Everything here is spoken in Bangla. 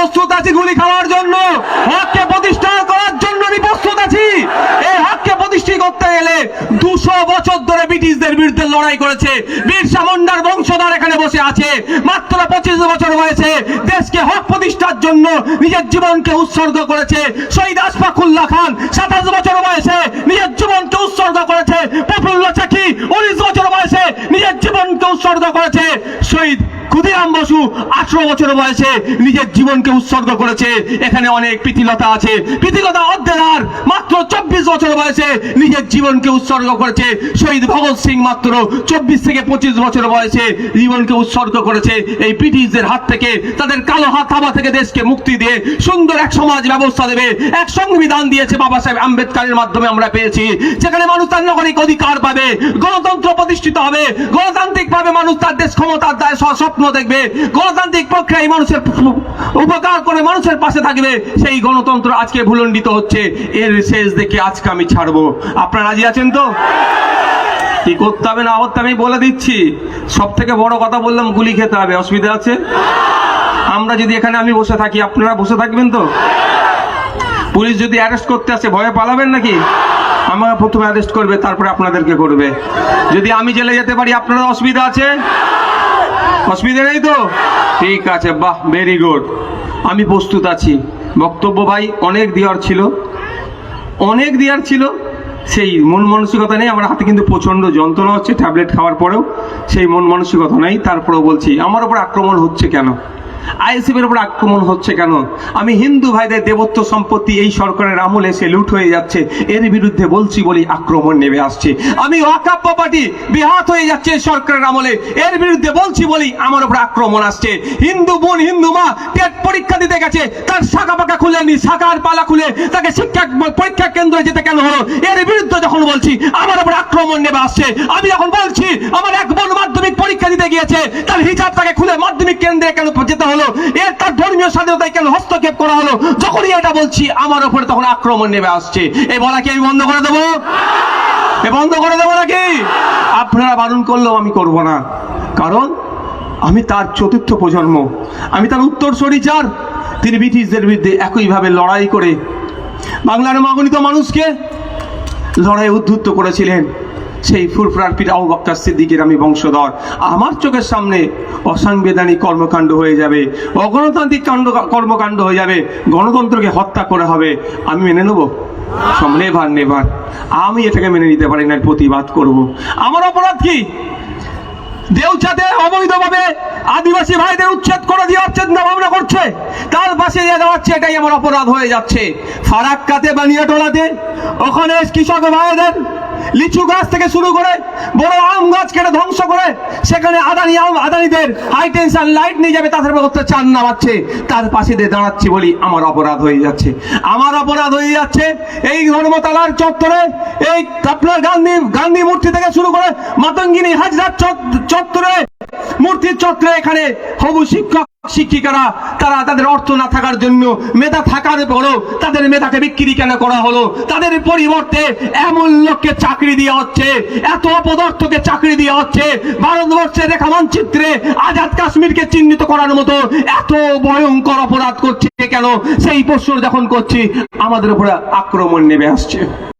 প্রস্তুত আছি গুলি খাওয়ার জন্য। হককে প্রতিষ্ঠা করার জন্য আমি প্রস্তুত আছি। এই হককে প্রতিষ্ঠিত করতে গেলে দুশো বছর ধরে ব্রিটিশদের বিরুদ্ধে লড়াই করেছে। বীর সামন্ডার বংশধর এখানে বসে আছে। মাত্র পঁচিশ বছর বয়সে দেশকে হক প্রতিষ্ঠার জন্য নিজের জীবনকে উৎসর্গ করেছে। শহীদ আশফাকুল্লাহ খান, সাতাশ বছর বয়সে নিজের জীবনকে উৎসর্গ করেছে। প্রফুল্ল চাকি উনিশ বছর বয়সে নিজের জীবনকে উৎসর্গ করেছে। শহীদ ক্ষুদিরাম বসু আঠারো বছর বয়সে নিজের জীবনকে উৎসর্গ করেছে। এখানে অনেক প্রীতিলতা আছে। প্রীতিলতা অধ্যয়ার মাত্র চব্বিশ বছর বয়সে নিজের জীবনকে উৎসর্গ করেছে। শহীদ ভগৎ সিং মাত্র চব্বিশ থেকে পঁচিশ বছর বয়সে জীবনকে উৎসর্গ করেছে। এই ব্রিটিশদের হাত থেকে, তাদের কালো হাত থাবা থেকে দেশকে মুক্তি দিয়ে সুন্দর এক সমাজ ব্যবস্থা দেবে। এক সংবিধান দিয়েছে বাবা সাহেব আম্বেদকারের মাধ্যমে আমরা পেয়েছি। যেখানে মানুষ তার নাগরিক অধিকার পাবে, গণতন্ত্র প্রতিষ্ঠিত হবে গণতান্ত্রিক ভাবে মানুষ তার দেশ ক্ষমতার দায় স্বপ্ন দেখবে, গণতান্ত্রিক প্রক্রিয়ায় মানুষের উপকার করে মানুষের পাশে থাকবে, সেই গণতন্ত্র আজকে ভুলণ্ডিত হচ্ছে। এর শেষ দেখে আজকে আমি ছাড়বো। আপনারা রাজি আছেন তো? কি করতে হবে না করতে আমি বলে দিচ্ছি। সব থেকে বড় কথা বললাম, গুলি খেতে হবে। অসুবিধা আছে? আমরা যদি এখানে আমি বসে থাকি, আপনারা বসে থাকবেন তো? পুলিশ যদি অ্যারেস্ট করতে আসে, ভয়ে পালাবেন নাকি? আমাকে প্রথমে অ্যারেস্ট করবে, তারপরে আপনাদেরকে করবে। যদি আমি জেলে যেতে পারি আপনারা অসুবিধা আছে? অসুবিধা নেই তো? ঠিক আছে, বাহ ভেরি গুড আমি প্রস্তুত আছি। বক্তব্য ভাই অনেক দেওয়ার ছিল। অনেক দেওয়ার ছিল। সেই মন মানসিকতা নেই, আমার হাতে কিন্তু প্রচণ্ড যন্ত্রণা হচ্ছে, ট্যাবলেট খাওয়ার পরেও। সেই মন মানসিকতা নেই, তারপরেও বলছি, আমার ওপর আক্রমণ হচ্ছে কেন? আইএসএফের উপর আক্রমণ হচ্ছে কেন? আমি হিন্দু ভাইদের দেবত্ব সম্পত্তি এই সরকারের আমলে এসে লুট হয়ে যাচ্ছে। এর বিরুদ্ধে বলছি বলেই আক্রমণ নেমে আসছে। আমি ওয়াকাপ প্রপার্টি বিহাত হয়ে যাচ্ছে সরকারের আমলে। এর বিরুদ্ধে বলছি বলেই আমার উপর আক্রমণ আসছে। হিন্দু বোন, হিন্দু মা টেট পরীক্ষা দিতে গেছে। তার শাখা পাকা খুলেনি শাখার পালা খুলে তাকে শিক্ষা পরীক্ষা কেন্দ্রে যেতে কেন হলো? এর বিরুদ্ধে যখন বলছি, আমার উপর আক্রমণ নেমে আসছে। আমি যখন বলছি, আমার এক বোন মাধ্যমিক পরীক্ষা দিতে গিয়েছে, তার হিসাব তাকে খুলে মাধ্যমিক কেন্দ্রে কেন যেতে হলো? এর তার ধর্মীয় স্বাধীনতায় কেন হস্তক্ষেপ করা হলো? যখনই এটা বলছি, আমার উপরে তখন আক্রমণ নেমে আসছে। এই বলা কি আমি বন্ধ করে দেবো? এ বন্ধ করে দেবো নাকি? আপনারা বারণ করলেও আমি করব না। কারণ আমি তার চতুর্থ প্রজন্ম। আমি তার উত্তরসূরি চার তিনি ব্রিটিশদের বিরুদ্ধে একইভাবে লড়াই করে বাংলার মাগনিত মানুষকে লড়াই উদ্ধুত্ত করেছিলেন। সেই ফুরফুরার পিতা আবু বক্কর সিদ্দিকের আমি বংশধর। আমার চোখের সামনে অসাংবিধানিক কর্মকাণ্ড হয়ে যাবে, অগণতান্ত্রিক কাণ্ড, কর্মকাণ্ড হয়ে যাবে, গণতন্ত্রকে হত্যা করা হবে। আমি মেনে নেব? Never never. আমি এটাকে মেনে নিতে পারি না প্রতিবাদ করব। আমার অপরাধ কি? দেউচাতে অবৈধভাবে আদিবাসী ভাইদের উচ্ছেদ করে দিয়ে চিন্তা ভাবনা করছে? তার পাশে দিয়ে দাঁড়াচ্ছে এটাই আমার অপরাধ হয়ে যাচ্ছে। ফারাক্কাতে বানিয়াটোলাতে ওখানে কৃষক ভাইদের লিচু গাছ থেকে শুরু করে বড় আম গাছ কেটে ধ্বংস করে, সেখানে আদানি আম, আদানিদের হাই টেনশন লাইট নিয়ে যাবে, তাদের চান নামাচ্ছে। তার পাশে দিয়ে দাঁড়াচ্ছি বলি, আমার অপরাধ হয়ে যাচ্ছে। আমার অপরাধ হয়ে যাচ্ছে। এই ধর্মতলার চত্বরে, এই আপনার গান্ধী গান্ধী মূর্তি থেকে শুরু করে মাতঙ্গিনী হাজরার চত- চত্বরে মূর্তির চত্বরে এখানে হবু শিক্ষক, শিক্ষিকারা, তারা তাদের অর্থ না থাকার জন্য মেধা থাকার পরও তাদের মেধাকে বিক্রি কেন করা হলো? তাদের পরিবর্তে এমন লোককে চাকরি দেওয়া হচ্ছে, এত অপদার্থকে চাকরি দেওয়া হচ্ছে, ভারতবর্ষের রেখা মানচিত্রে আজাদ কাশ্মীরকে চিহ্নিত করার মতো এত ভয়ঙ্কর অপরাধ করছে কেন? সেই প্রশ্ন যখন করছি, আমাদের উপরে আক্রমণ নেমে আসছে।